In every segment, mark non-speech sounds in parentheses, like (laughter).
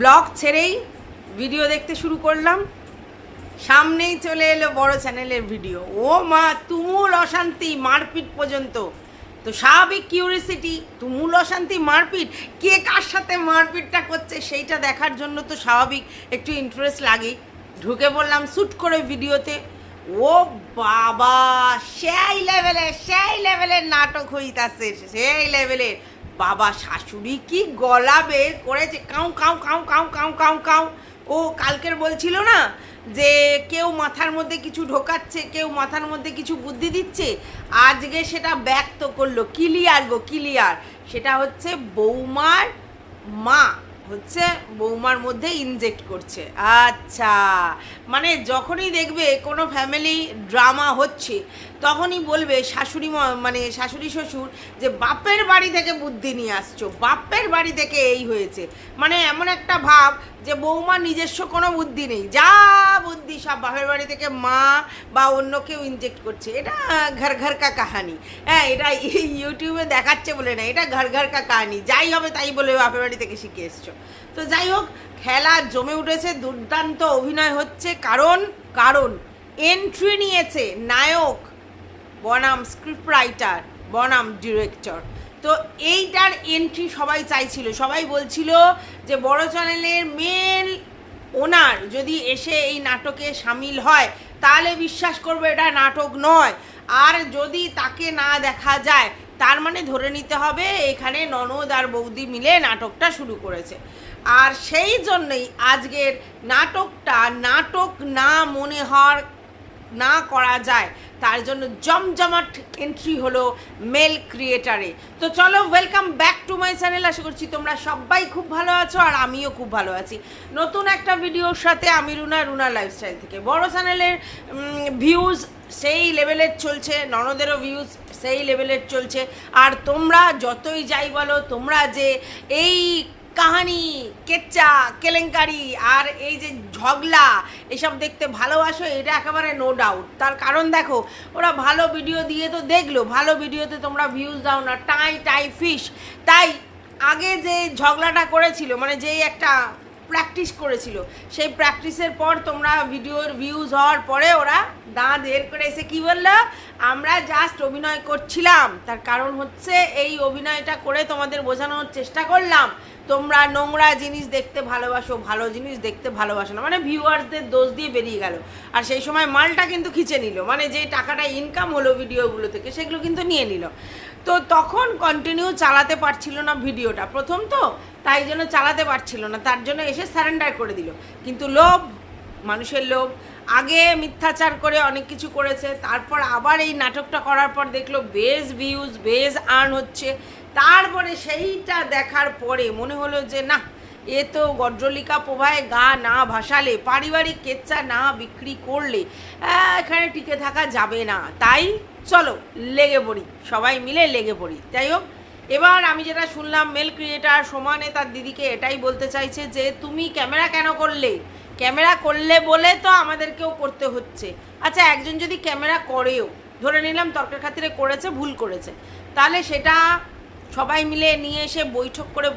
Blog ছেড়েই video দেখতে শুরু করলাম। সামনেই চলে এলো বড় চ্যানেলের ভিডিও। ও মা, তুমুল অশান্তি মারপিট পর্যন্ত। তো স্বাভাবিক কিউরিসিটি তুমুল অশান্তি মারপিট। কে কার সাথে মারপিটটা করছে সেইটা দেখার জন্য তো স্বাভাবিক একটু ইন্টারেস্ট লাগে ঢুকে পড়লাম শ্যুট করে ভিডিওতে। ও বাবা, সেই লেভেলের সেই লেভেলের নাটক হইতাছে, সেই লেভেলের বাবা শাশুড়ি কি গলা বের করেছে? কাউ কাউ কাউ কাউ কাউ কাউ কাউ। ও কালকের বলছিল না যে কেউ মাথার মধ্যে কিছু ঢোকাচ্ছে, কেউ মাথার মধ্যে কিছু বুদ্ধি দিচ্ছে? আজকে সেটা ব্যক্ত করল। ক্লিয়ার গো, ক্লিয়ার। সেটা হচ্ছে বৌমার মা, হচ্ছে বৌমার মধ্যে ইনজেক্ট করছে। আচ্ছা। মানে যখনই দেখবে কোনো ফ্যামিলি ড্রামা হচ্ছে, তখনই বলবে শাশুড়ি মানে শাশুড়ি শ্বশুর যে বাপের বাড়ি থেকে বুদ্ধি নিয়ে আসছো, বাপের বাড়ি থেকে এই হয়েছে। মানে এমন একটা ভাব যে বৌমার নিজস্ব কোনো বুদ্ধি নেই। যা বুদ্ধি সব বাপের বাড়ি থেকে মা বা অন্য কেউ ইনজেক্ট করছে। এটা ঘর ঘর কা কাহানি। হ্যাঁ এটা (laughs) ইউটিউবে দেখাচ্ছে বলে না, এটা ঘর ঘর কা কাহানি। যাই হবে তাই বলে বাপের বাড়ি থেকে শিখে এসছো। তো যাই হোক, খেলা জমে উঠেছে, দুর্দান্ত অভিনয় হচ্ছে। কারণ কারণ এন্ট্রি নিয়েছে নায়ক, বনাম স্ক্রিপ্ট রাইটার বনাম ডিরেক্টর তো এইটার এন্ট্রি সবাই চাইছিল। সবাই বলছিল যে বড় চ্যানেলের মেন ওনার যদি এসে এই নাটকে সামিল হয়, তাহলে বিশ্বাস করবে এটা নাটক নয়। আর যদি তাকে না দেখা যায়, তার মানে ধরে নিতে হবে এখানে ননদ আর বৌদি মিলে নাটকটা শুরু করেছে। আর সেই জন্যই আজকের নাটকটা নাটক না মনে হওয়ার না করা যায়। তার জন্য জমজমাট এন্ট্রি হলো মেল ক্রিয়েটারে তো চলো welcome back to my channel আশা করছি তোমরা সবাই খুব ভালো আছো আর আমিও খুব ভালো আছি। নতুন একটা ভিডিওর সাথে আমি রুনা রুনা লাইফস্টাইল থেকে। বড় চ্যানেলের ভিউজ সেই লেভেলের চলছে, ননদেরও ভিউজ সেই লেভেলের চলছে। আর তোমরা যতই যাই বলো, তোমরা যে এই কাহানি, কেচ্চা, কেলেঙ্কারি আর এই যে ঝগলা এসব দেখতে ভালোবাসো, এটা একেবারে নো ডাউট তার কারণ দেখো, ওরা ভালো ভিডিও দিয়ে তো দেখল, ভালো ভিডিওতে তোমরা ভিউজ দাও না, টাই টাই ফিশ তাই আগে যে ঝগলাটা করেছিল মানে যেই একটা প্র্যাকটিস করেছিল, সেই প্র্যাকটিসের পর তোমরা ভিডিওর ভিউজ হওয়ার পরে ওরা দাঁত বের করে এসে কী বলল, আমরা জাস্ট অভিনয় করছিলাম। তার কারণ হচ্ছে এই অভিনয়টা করে তোমাদের বোঝানোর চেষ্টা করলাম। তোমরা নোংরা জিনিস দেখতে ভালোবাসো, ভালো জিনিস দেখতে ভালোবাসো না। মানে ভিউয়ার্সদের দোষ দিয়ে বেরিয়ে গেল। আর সেই সময় মালটা কিন্তু খিচে নিল। মানে যে টাকাটা ইনকাম হলো ভিডিওগুলো থেকে, সেগুলো কিন্তু নিয়ে নিল। তো তখন কন্টিনিউ চালাতে পারছিল না ভিডিওটা প্রথম তো, তাই জন্য চালাতে পারছিল না। তার জন্য এসে সারেন্ডার করে দিল। কিন্তু লোভ, মানুষের লোভ। আগে মিথ্যাচার করে অনেক কিছু করেছে। তারপর আবার এই নাটকটা করার পর দেখল, বেশ ভিউজ বেশ আর্ন হচ্ছে। তারপরে সেইটা দেখার পরে মনে হলো যে, না, এ তো গড্রলিকা প্রভায় গা না ভাসালে, পারিবারিক কেচ্চা না বিক্রি করলে এখানে টিকে থাকা যাবে না। তাই চলো, লেগে পড়ি, সবাই মিলে লেগে পড়ি। যাই হোক, এবার আমি যেটা শুনলাম মেল ক্রিয়েটার সমানে তার দিদিকে এটাই বলতে চাইছে যে, তুমি ক্যামেরা কেন করলে? ক্যামেরা করলে বলে তো আমাদেরকেও করতে হচ্ছে। আচ্ছা একজন যদি ক্যামেরা করেও, ধরে নিলাম তর্কের খাতিরে করেছে, ভুল করেছে, তাহলে সেটা সবাই মিলে নিয়ে এসে বৈঠক করে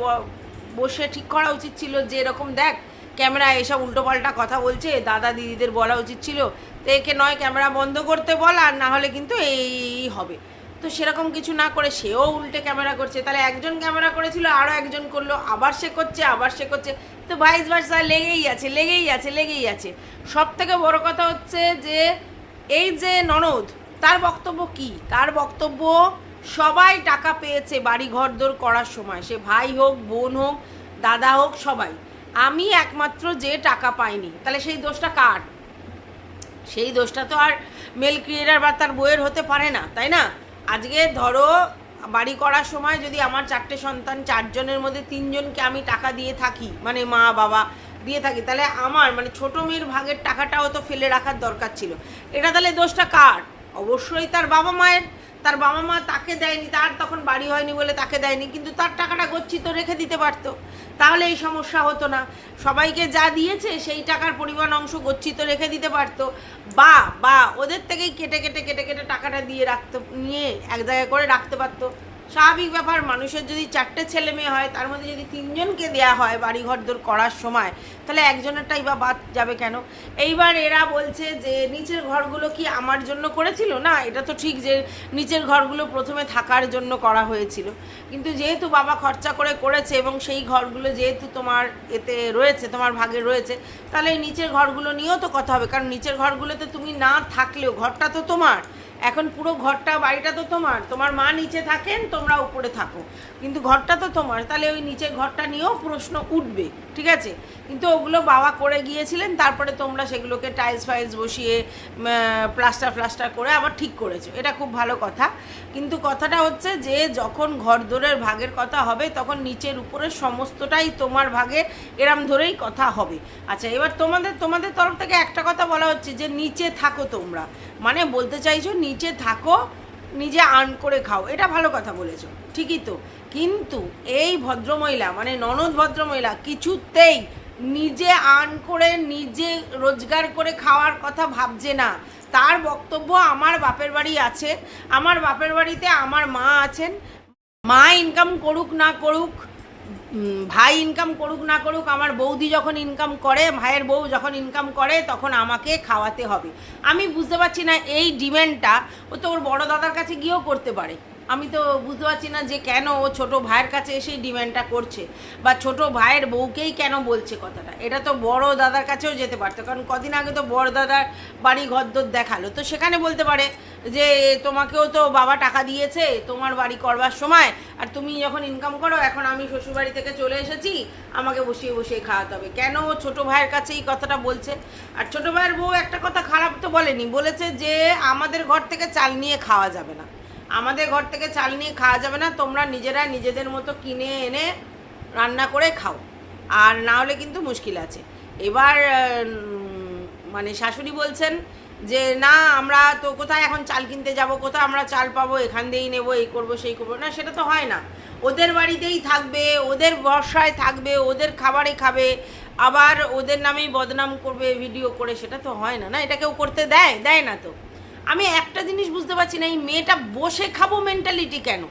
বসে ঠিক করা উচিত ছিল যে এরকম দেখ, ক্যামেরা এসব উল্টোপাল্টা কথা বলছে, দাদা দিদিদের বলা উচিত ছিল। তো একে নয়, ক্যামেরা বন্ধ করতে বল আর না হলে কিন্তু এই হবে। তো সেরকম কিছু না করে সেও উল্টে ক্যামেরা করছে। তাহলে একজন ক্যামেরা করেছিল আরও একজন করল, আবার সে করছে, আবার সে করছে। তো ভাইস ভার্সা লেগেই আছে লেগেই আছে লেগেই আছে। সব থেকে বড় কথা হচ্ছে যে, এই যে ননদ, তার বক্তব্য কি? তার বক্তব্য সবাই টাকা পেয়েছে বাড়ি ঘরদোর করার সময়। সে ভাই হোক, বোন হোক, দাদা হোক, সবাই। আমি একমাত্র যে টাকা পাইনি, তাহলে সেই দোষটা কার? সেই দোষটা তো আর মেল ক্রিয়েটার বা তার বইয়ের হতে পারে না, তাই না? আজকে ধরো, বাড়ি করার সময় যদি আমার চারটে সন্তান, চারজনের মধ্যে তিনজনকে আমি টাকা দিয়ে থাকি মানে মা, বাবা দিয়ে থাকি, তাহলে আমার মানে ছোট মেয়ের ভাগের টাকাটাও তো ফেলে রাখার দরকার ছিল। এটা তাহলে দোষটা কার? অবশ্যই তার বাবা মায়ের তার বাবা মা তাকে দেয়নি, তার তখন বাড়ি হয়নি বলে তাকে দেয়নি, কিন্তু তার টাকাটা গচ্ছিত রেখে দিতে পারতো। তাহলে এই সমস্যা হতো না। সবাইকে যা দিয়েছে সেই টাকার পরিমাণ অংশ গচ্ছিত রেখে দিতে পারতো। বা বা, ওদের থেকেই কেটে কেটে কেটে কেটে টাকাটা দিয়ে রাখতে, নিয়ে এক জায়গায় করে রাখতে পারতো। স্বাভাবিক ব্যাপার, মানুষের যদি চারটে ছেলে মেয়ে হয়, তার মধ্যে যদি তিনজনকে দেয়া হয় বাড়ি ঘরদোর করার সময়, তাহলে একজনেরটাই বা বাদ যাবে কেন? এইবার এরা বলছে যে, নিচের ঘরগুলো কি আমার জন্য করেছিল? না, এটা তো ঠিক যে, নিচের ঘরগুলো প্রথমে থাকার জন্য করা হয়েছিল। কিন্তু যেহেতু বাবা খরচা করে করেছে এবং সেই ঘরগুলো যেহেতু তোমার এতে রয়েছে, তোমার ভাগে রয়েছে, তাহলে এই নিচের ঘরগুলো নিয়েও তো কথা হবে। কারণ নিচের ঘরগুলোতে তুমি না থাকলেও, ঘরটা তো তোমার। এখন পুরো ঘরটা, বাড়িটা তো তোমার। তোমার মা নিচে থাকেন, তোমরা উপরে থাকো। কিন্তু ঘরটা তো তোমার। তাহলে ওই নিচে ঘরটা নিয়েও প্রশ্ন উঠবে। ঠিক আছে? কিন্তু ওগুলো বাবা করে গিয়েছিলেন, তারপরে তোমরা সেগুলোকে টাইলস ফাইলস বসিয়ে প্লাস্টার ফ্লাস্টার করে আবার ঠিক করেছ। এটা খুব ভালো কথা। কিন্তু কথাটা হচ্ছে যে, যখন ঘর দোরের ভাগের কথা হবে, তখন নিচের উপরের সমস্তটাই তোমার ভাগে এরম ধরেই কথা হবে। আচ্ছা এবার তোমাদের তোমাদের তরফ থেকে একটা কথা বলা হচ্ছে যে, নিচে থাকো তোমরা। মানে বলতে চাইছো, নিচে থাকো, নিজে আর্ন করে খাও। এটা ভালো কথা বলেছ। ঠিকই তো? কিন্তু এই ভদ্রমহিলা মানে ননদ ভদ্রমহিলা কিছুতেই নিজে আর্ন করে, নিজে রোজগার করে খাওয়ার কথা ভাবছে না। তার বক্তব্য আমার বাপের বাড়ি আছে, আমার বাপের বাড়িতে আমার মা আছেন। মা ইনকাম করুক না করুক ভাই ইনকাম করুক না করুক, আমার বৌদি যখন ইনকাম করে, ভাইয়ের বউ যখন ইনকাম করে, তখন আমাকে খাওয়াতে হবে। আমি বুঝতে পারছি না এই ডিমান্ডটা ও তো ওর বড় দাদার কাছে গিয়েও করতে পারে। আমি তো বুঝতে পারছি না যে কেন ও ছোট ভাইয়ের কাছে এসেই ডিমান্ডটা করছে, বা ছোট ভাইয়ের বউকেই কেন বলছে কথাটা? এটা তো বড় দাদার কাছেও যেতে পারতো, কারণ কদিন আগে তো বড় দাদার বাড়ি ঘরদোর দেখাল। তো সেখানে বলতে পারে যে, তোমাকেও তো বাবা টাকা দিয়েছে, তোমার বাড়ি করবার সময়, আর তুমি যখন ইনকাম করো, এখন আমি শ্বশুরবাড়ি থেকে চলে এসেছি, আমাকে বসিয়ে বসিয়ে খাওয়াতে হবে। কেন ও ছোটো ভাইয়ের কাছে এই কথাটা বলছে? আর ছোট ভাইয়ের বউ একটা কথা খারাপ তো বলেনি, বলেছে যে, আমাদের ঘর থেকে চাল নিয়ে খাওয়া যাবে না। আমাদের ঘর থেকে চাল নিয়ে খাওয়া যাবে না, তোমরা নিজেরা নিজেদের মতো কিনে এনে রান্না করে খাও। আর না হলে কিন্তু মুশকিল আছে। এবার মানে শাশুড়ি বলছেন যে, না, আমরা তো কোথায় এখন চাল কিনতে যাব, কোথায় আমরা চাল পাবো, এখান দিয়েই নেব, এই করব, সেই করব। না, সেটা তো হয় না। ওদের বাড়িতেই থাকবে, ওদের বর্ষায় থাকবে, ওদের খাবারে খাবে, আবার ওদের নামেই বদনাম করবে, ভিডিও করে, সেটা তো হয় না না? এটা কেউ করতে দেয়? দেয় না তো। আমি একটা জিনিস বুঝতে পারছি না, এই মেয়েটা বসে খাব মেন্টালিটি কেন?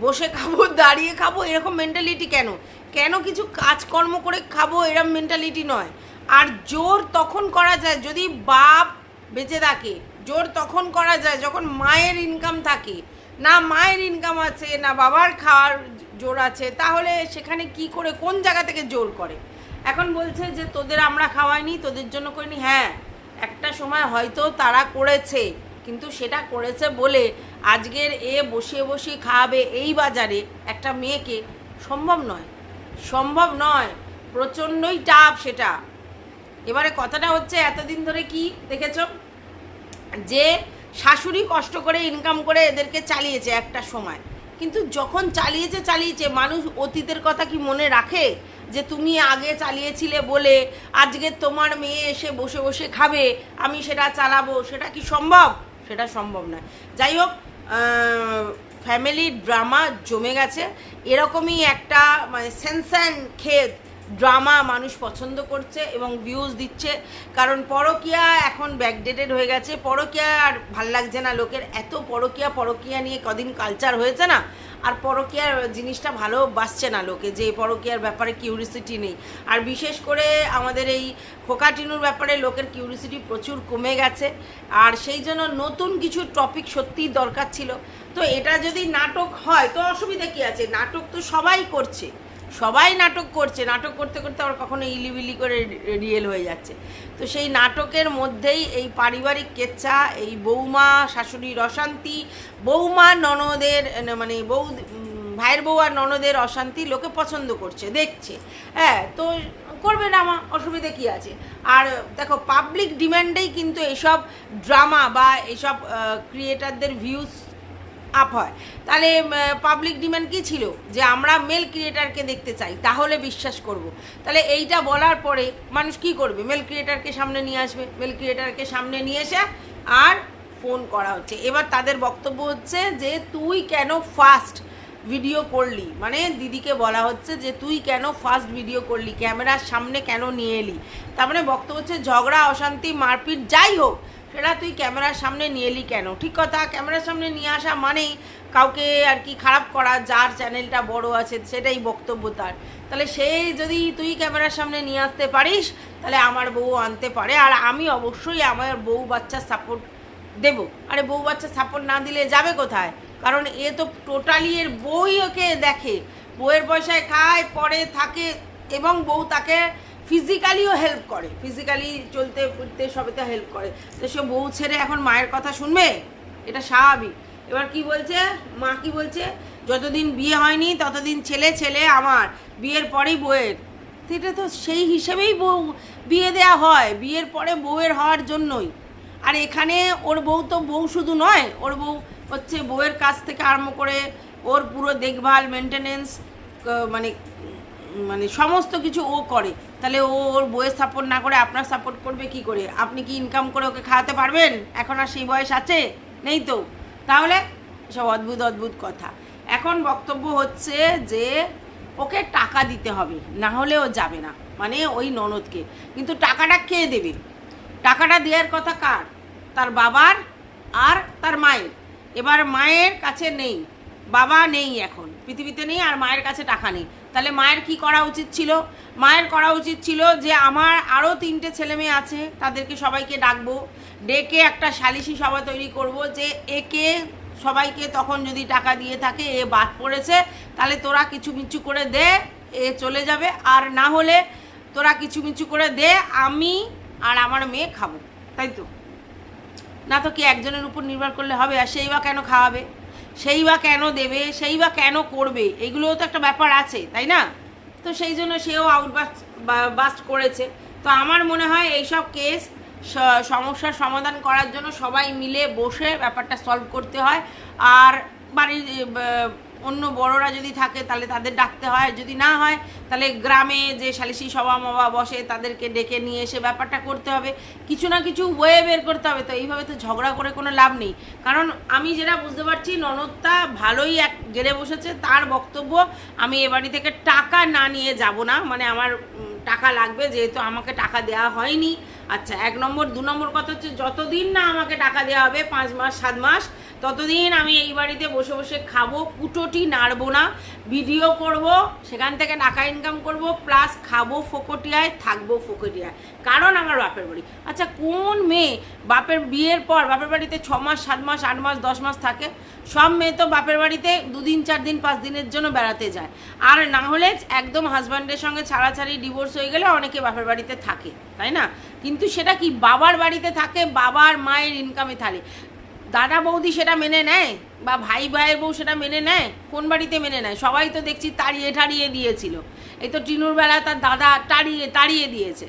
বসে খাব, (laughs) দাঁড়িয়ে খাব, এরকম মেন্টালিটি কেন? কেন কিছু কাজকর্ম করে খাব এরকম মেন্টালিটি নয়। আর জোর তখন করা যায় যদি বাপ বেঁচে থাকে, জোর তখন করা যায় যখন মায়ের ইনকাম থাকে। না মায়ের ইনকাম আছে, না বাবার খাওয়ার জোর আছে, তাহলে সেখানে কি করে, কোন জায়গা থেকে জোর করে? এখন বলছে যে তোদের আমরা খাওয়াইনি, তোদের জন্য করিনি। হ্যাঁ একটা সময় হয়তো তারা করেছে। কিন্তু সেটা করেছে বলে আজকের এ বসিয়ে বসিয়ে খাওয়াবে এই বাজারে একটা মেয়েকে সম্ভব নয়। সম্ভব নয়। প্রচণ্ডই টাফ সেটা। এবারে কথাটা হচ্ছে এতদিন ধরে কি দেখেছ? যে শাশুড়ি কষ্ট করে ইনকাম করে এদেরকে চালিয়েছে একটা সময়। কিন্তু যখন চালিয়েছে চালিয়েছে, মানুষ অতীতের কথা কি মনে রাখে? যে তুমি আগে চালিয়েছিলে বলে আজকে তোমার মেয়ে এসে বসে বসে খাবে, আমি সেটা চালাবো, সেটা কি সম্ভব? সেটা সম্ভব নয়। যাই হোক ফ্যামিলির ড্রামা জমে গেছে। এরকমই একটা মানে সেন্সান খেদ ড্রামা মানুষ পছন্দ করছে এবং ভিউজ দিচ্ছে। কারণ পরকিয়া এখন ব্যাকডেটেড হয়ে গেছে। পরকিয়া আর ভালো লাগছে না লোকের। এত পরকিয়া পরকিয়া নিয়ে কদিন কালচার হয়েছে না। আর পরকিয়ার জিনিসটা ভালো বাসছে না লোকে যে পরকিয়ার ব্যাপারে কিউরিসিটি নেই। আর বিশেষ করে আমাদের এই খোকাটিনুর ব্যাপারে লোকের কিউরিসিটি প্রচুর কমে গেছে। আর সেই জন্য নতুন কিছু টপিক সত্যিই দরকার ছিল। তো এটা যদি নাটক হয়, তো অসুবিধা কী আছে? নাটক তো সবাই করছে। সবাই নাটক করছে, নাটক করতে করতে আবার কখনো ইলিবিলি করে রিয়েল হয়ে যাচ্ছে। তো সেই নাটকের মধ্যেই এই পারিবারিক কেচ্ছা, এই বৌমা শাশুড়ির অশান্তি বৌমা ননদের মানে বৌ ভাইয়ের বউ আর ননদের অশান্তি লোকে পছন্দ করছে, দেখছে। হ্যাঁ তো করবে না মা, অসুবিধে কী আছে? আর দেখো পাবলিক ডিম্যান্ডেই কিন্তু এসব ড্রামা বা এসব ক্রিয়েটারদের ভিউজ আপ হয়। তাহলে পাবলিক ডিমান্ড কী ছিল? যে আমরা মেল ক্রিয়েটারকে দেখতে চাই, তাহলে বিশ্বাস করব। তাহলে এইটা বলার পরে মানুষ কি করবে? মেল ক্রিয়েটারকে সামনে নিয়ে আসবে মেল ক্রিয়েটারকে সামনে নিয়ে এসে আর ফোন করা হচ্ছে। এবার তাদের বক্তব্য হচ্ছে যে, তুই কেন ফার্স্ট ভিডিও করলি? মানে দিদিকে বলা হচ্ছে যে, তুই কেন ফার্স্ট ভিডিও করলি? ক্যামেরার সামনে কেন নিয়ে এলি? তার মানে বক্তব্য হচ্ছে, ঝগড়া, অশান্তি, মারপিট, যাই হোক সেটা তুই ক্যামেরার সামনে নিয়ে এলি কেন? ঠিক কথা, ক্যামেরার সামনে নিয়ে আসা মানেই কাউকে আর কি খারাপ করা, যার চ্যানেলটা বড় আছে সেটাই বক্তব্য তার। তাহলে সেই যদি তুই ক্যামেরার সামনে নিয়ে আসতে পারিস, তাহলে আমার বউ আনতে পারে, আর আমি অবশ্যই আমার বউ বাচ্চার সাপোর্ট দেব। আরে বউ বাচ্চা সাপোর্ট না দিলে যাবে কোথায়? কারণ এ তো টোটালি এর বই ওকে দেখে। বউয়ের পয়সায় খায়, পরে থাকে, এবং বউ তাকে ফিজিক্যালিও হেল্প করে। ফিজিক্যালি চলতে, ফিরতে, সবেতে হেল্প করে। তো সে বউ ছেড়ে এখন মায়ের কথা শুনবে? এটা স্বাভাবিক। এবার কি বলছে? মা কি বলছে? যতদিন বিয়ে হয়নি, ততদিন ছেলে ছেলে আমার। বিয়ের পরেই বউয়ের। সেটা তো সেই হিসেবেই বউ বিয়ে দেয়া হয়। বিয়ের পরে বউয়ের হওয়ার জন্যই। আর এখানে ওর বউ তো বউ শুধু নয়, ওর বউ হচ্ছে বউয়ের কাছ থেকে আরম্ভ করে ওর পুরো দেখভাল মেনটেনেন্স মানে মানে সমস্ত কিছু ও করে। তাহলে ও ওর বইয়ের সাপোর্ট না করে আপনার সাপোর্ট করবে কি করে? আপনি কি ইনকাম করে ওকে খাওয়াতে পারবেন? এখন আর সেই বয়স আছে? নেই তো? তাহলে সব অদ্ভুত অদ্ভুত কথা। এখন বক্তব্য হচ্ছে যে ওকে টাকা দিতে হবে, না হলে ও যাবে না। মানে ওই ননদকে। কিন্তু টাকাটা কে দেবে? টাকাটা দেওয়ার কথা কার? তার বাবার আর তার মায়ের। এবার মায়ের কাছে নেই। বাবা নেই এখন। পৃথিবীতে নেই আর মায়ের কাছে টাকা নেই। তাহলে মায়ের কি করা উচিত ছিল? মায়ের করা উচিত ছিল যে আমার আরও তিনটে ছেলে মেয়ে আছে, তাদেরকে সবাইকে ডাকবো, ডেকে একটা সালিশি সভা তৈরি করব যে একে সবাইকে তখন যদি টাকা দিয়ে থাকে, এ বাদ পড়েছে, তাহলে তোরা কিছু মিচু করে দে, এ চলে যাবে। আর না হলে তোরা কিছু মিচু করে দে, আমি আর আমার মেয়ে খাব। তাই তো? না তো কি একজনের উপর নির্ভর করলে হবে? আর সেই বা কেন খাওয়াবে? সেই বা কেন দেবে, সেই বা কেন করবে, এগুলোও তো একটা ব্যাপার আছে, তাই না? তো সেই জন্য সেও আউটবাস্ট বাস্ট করেছে। তো আমার মনে হয় এইসব কেস সমস্যার সমাধান করার জন্য সবাই মিলে বসে ব্যাপারটা সলভ করতে হয়। আর বাড়ির অন্য বড়রা যদি থাকে, তাহলে তাদের ডাকতে হয়। যদি না হয়, তাহলে গ্রামে যে সালিশি সভা মভা বসে, তাদেরকে ডেকে নিয়ে এসে ব্যাপারটা করতে হবে। কিছু না কিছু ওয়ে বের করতে হবে। তো এইভাবে তো ঝগড়া করে কোনো লাভ নেই। কারণ আমি যেটা বুঝতে পারছি, ননদটা ভালোই এক গেড়ে বসেছে। তার বক্তব্য, আমি এ বাড়ি থেকে টাকা না নিয়ে যাব না। মানে আমার টাকা লাগবে, যেহেতু আমাকে টাকা দেওয়া হয়নি। আচ্ছা এক নম্বর। দু নম্বর কথা হচ্ছে, যতদিন না আমাকে টাকা দেওয়া হবে, পাঁচ মাস, সাত মাস ততদিন আমি এই বাড়িতে বসে বসে খাব কুটোটি নাড়বো না, ভিডিও করব, সেখান থেকে টাকা ইনকাম করব প্লাস খাব ফোকটিয়ায়, থাকব ফোকটিয়ায়। কারণ আমার বাপের বাড়ি। আচ্ছা কোন মেয়ে বাপের বিয়ের পর, বাপের বাড়িতে ছ মাস, সাত মাস, আট মাস, দশ মাস থাকে, সব মেয়ে তো বাপের বাড়িতে দুদিন, চার দিন, পাঁচ দিনের জন্য বেড়াতে যায়। আর না হলে একদম হাজব্যান্ডের সঙ্গে ছাড়াছাড়ি ডিভোর্স হয়ে গেলে অনেকে বাপের বাড়িতে থাকে, তাই না? কিন্তু সেটা কি বাবার বাড়িতে থাকে, বাবার মায়ের ইনকামে থাকে? দাদা বৌদি সেটা মেনে নেয় বা ভাই ভাইয়ের বউ সেটা মেনে নেয়? কোন বাড়িতে মেনে নেয়? সবাই তো দেখছি তাড়িয়ে ঠাড়িয়ে দিয়েছিল। এই তো টিনুর বেলা তার দাদা তাড়িয়ে তাড়িয়ে দিয়েছে।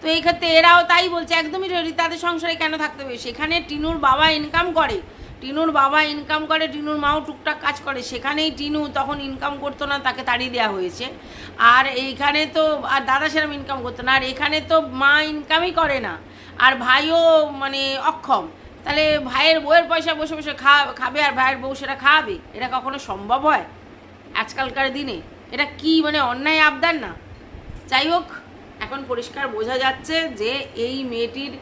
তো এই ক্ষেত্রে এরাও তাই বলছে, একদমই তাদের সংসারে কেন থাকতে হবে? সেখানে টিনুর বাবা ইনকাম করে। টিনুর বাবা ইনকাম করে, টিনুর মাও টুকটাক কাজ করে। সেখানেই টিনু তখন ইনকাম করতো না, তাকে তাড়িয়ে দেওয়া হয়েছে। আর এইখানে তো, আর দাদা সেরকম ইনকাম করতো না। আর এখানে তো মা ইনকামই করে না। আর ভাইও মানে অক্ষম। তাহলে ভাইয়ের বউয়ের পয়সা বসে বসে খা, খাবে আর ভাইয়ের বউ সেটা খাওয়াবে এটা কখনো সম্ভব হয়? আজকালকার দিনে এটা কি মানে অন্যায় আবদার না? যাই হোক, এখন পরিষ্কার বোঝা যাচ্ছে যে এই মেয়েটির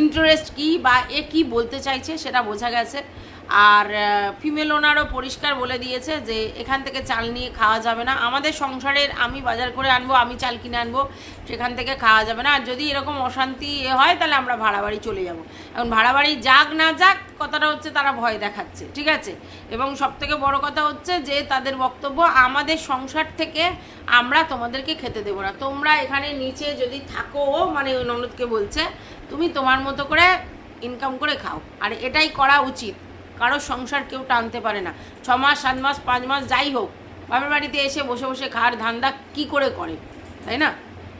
ইন্টারেস্ট কি বা এ কি বলতে চাইছে সেটা বোঝা গেছে। আর ফিমেল ওনারও পরিষ্কার বলে দিয়েছে যে এখান থেকে চাল নিয়ে খাওয়া যাবে না। আমাদের সংসারের আমি বাজার করে আনব, আমি চাল কিনে আনব, সেখান থেকে খাওয়া যাবে না। আর যদি এরকম অশান্তি এ হয়, তাহলে আমরা ভাড়া বাড়ি চলে যাব। এখন ভাড়া বাড়ি যাক না যাক, কথাটা হচ্ছে তারা ভয় দেখাচ্ছে, ঠিক আছে? এবং সব থেকে বড় কথা হচ্ছে যে তাদের বক্তব্য, আমাদের সংসার থেকে আমরা তোমাদেরকে খেতে দেবো না। তোমরা এখানে নিচে যদি থাকো মানে ননদকে বলছে, তুমি তোমার মতো করে ইনকাম করে খাও। আর এটাই করা উচিত। কারও সংসার কেউ টানতে পারে না। ছ মাস, সাত মাস, পাঁচ মাস, যাই হোক, বাপের বাড়িতে এসে বসে বসে খাওয়ার ধান্দা কি করে করে, তাই না?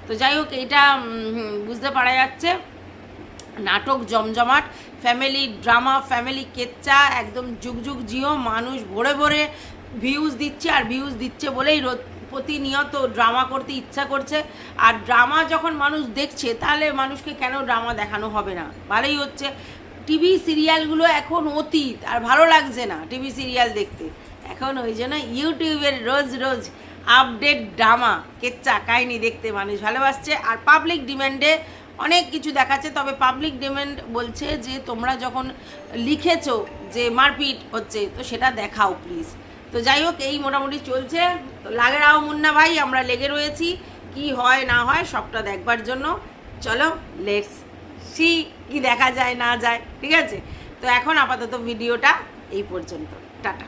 তো যাই হোক, এটা বুঝতে পারা যাচ্ছে। নাটক জমজমাট ফ্যামিলি ড্রামা ফ্যামিলি কেচ্চা একদম যুগ যুগ জিও, মানুষ ভরে ভরে ভিউজ দিচ্ছে আর ভিউজ দিচ্ছে বলেই রোজ- প্রতিনিয়ত ড্রামা করতে ইচ্ছা করছে। আর ড্রামা যখন মানুষ দেখছে, তাহলে মানুষকে কেন ড্রামা দেখানো হবে না? ভালোই হচ্ছে। টিভি সিরিয়ালগুলো এখন অতীত, আর ভালো লাগছে না টিভি সিরিয়াল দেখতে। এখন ওই জন্য ইউটিউবের রোজ রোজ আপডেট ড্রামা, কেচ্চা, কাহিনি দেখতে মানুষ ভালোবাসছে। আর পাবলিক ডিমান্ডে অনেক কিছু দেখাচ্ছে, তবে পাবলিক ডিমেন্ড বলছে যে তোমরা যখন লিখেছো যে মারপিট হচ্ছে, তো সেটা দেখাও প্লিজ তো যাই হোক, এই মোটামুটি চলছে। তো লাগে রাও মুন্না ভাই, আমরা লেগে রয়েছি। কি হয় না হয় সবটা দেখবার জন্য। চলো লেটস সি কি দেখা যায়, না যায়, ঠিক আছে? তো এখন আপাতত ভিডিওটা এই পর্যন্ত। টাটা।